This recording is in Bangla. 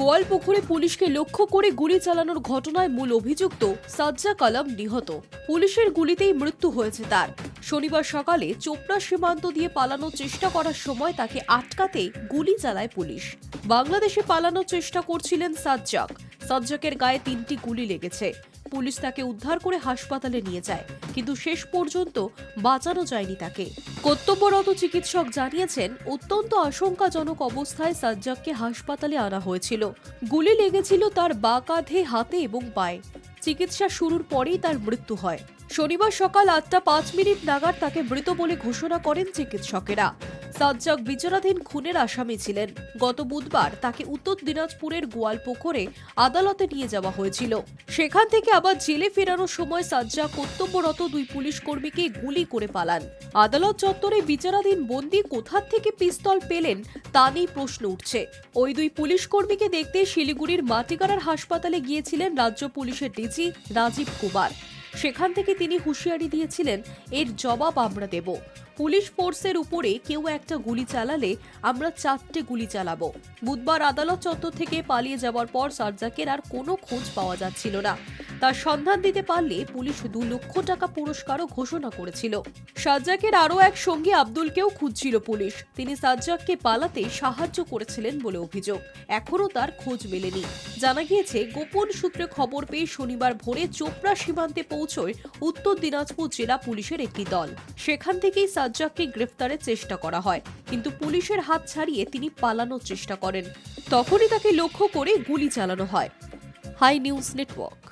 গোয়ালপুকুরে পুলিশকে লক্ষ্য করে গুলি চালানোর ঘটনায় মূল অভিযুক্ত সাজ্জা কালাম নিহত। পুলিশের গুলিতেই মৃত্যু হয়েছে তার। শনিবার সকালে চোপড়া সীমান্ত দিয়ে পালানোর চেষ্টা করার সময় তাকে আটকাতে গুলি চালায় পুলিশ। বাংলাদেশে পালানোর চেষ্টা করছিলেন সাজ্জাক। সাজ্জাকের গায়ে তিনটি গুলি লেগেছে। পুলিশ তাকে উদ্ধার করে হাসপাতালে নিয়ে যায়, কিন্তু শেষ পর্যন্ত বাঁচানো যায়নি তাকে। কর্তব্যরত চিকিৎসক জানিয়েছেন, অত্যন্ত আশঙ্কাজনক অবস্থায় সাজ্জাককে হাসপাতালে আনা হয়েছিল। গুলি লেগেছিল তার বা কাঁধে, হাতে এবং পায়ে। চিকিৎসা শুরুর পরেই তার মৃত্যু হয়। শনিবার সকাল আটটা পাঁচ মিনিট নাগাদ তাকে মৃত বলে ঘোষণা করেন চিকিৎসকেরা। সাজ্জাক বিচারাধীন খুনের আসামি ছিলেন। গত বুধবার তাকে উত্তর দিনাজপুরের গোয়ালপুকুরে আদালতে নিয়ে যাওয়া হয়েছিল। সেখান থেকে আবার জেলে ফেরানোর সময় সাজ্জাক কর্তব্যরত দুই পুলিশ কর্মীকে গুলি করে পালান। আদালত চত্বরে বিচারাধীন বন্দি কোথার থেকে পিস্তল পেলেন তা নিয়ে প্রশ্ন উঠছে। ওই দুই পুলিশ কর্মীকে দেখতে শিলিগুড়ির মাটিগাড়ার হাসপাতালে গিয়েছিলেন রাজ্য পুলিশের ডিজি রাজীব কুমার। সেখান থেকে তিনি হুঁশিয়ারি দিয়েছিলেন, এর জবাব আমরা দেব। পুলিশ ফোর্সের উপরে কেউ একটা গুলি চালালে আমরা চারটে গুলি চালাবো। বুধবার আদালত চত্বর থেকে পালিয়ে যাওয়ার পর সার্জাকের আর কোনো খোঁজ পাওয়া যাচ্ছিল না। তার সন্ধান দিতে পারলে পুলিশ দু লক্ষ টাকা পুরস্কারও ঘোষণা করেছিল। সাজ্জাকের আরও এক সঙ্গী আব্দুলকেও খুঁজছিল পুলিশ। তিনি সাজ্জাককে পালাতে সাহায্য করেছিলেন বলে অভিযোগ। এখনও তার খোঁজ মেলেনি। জানা গিয়েছে, গোপন সূত্রে খবর পেয়ে শনিবার ভোরে চোপড়া সীমান্তে পৌঁছয় উত্তর দিনাজপুর জেলা পুলিশের একটি দল। সেখান থেকেই সাজ্জাককে গ্রেফতারের চেষ্টা করা হয়। কিন্তু পুলিশের হাত ছাড়িয়ে তিনি পালানোর চেষ্টা করেন। তখনই তাকে লক্ষ্য করে গুলি চালানো হয়। Hi news network.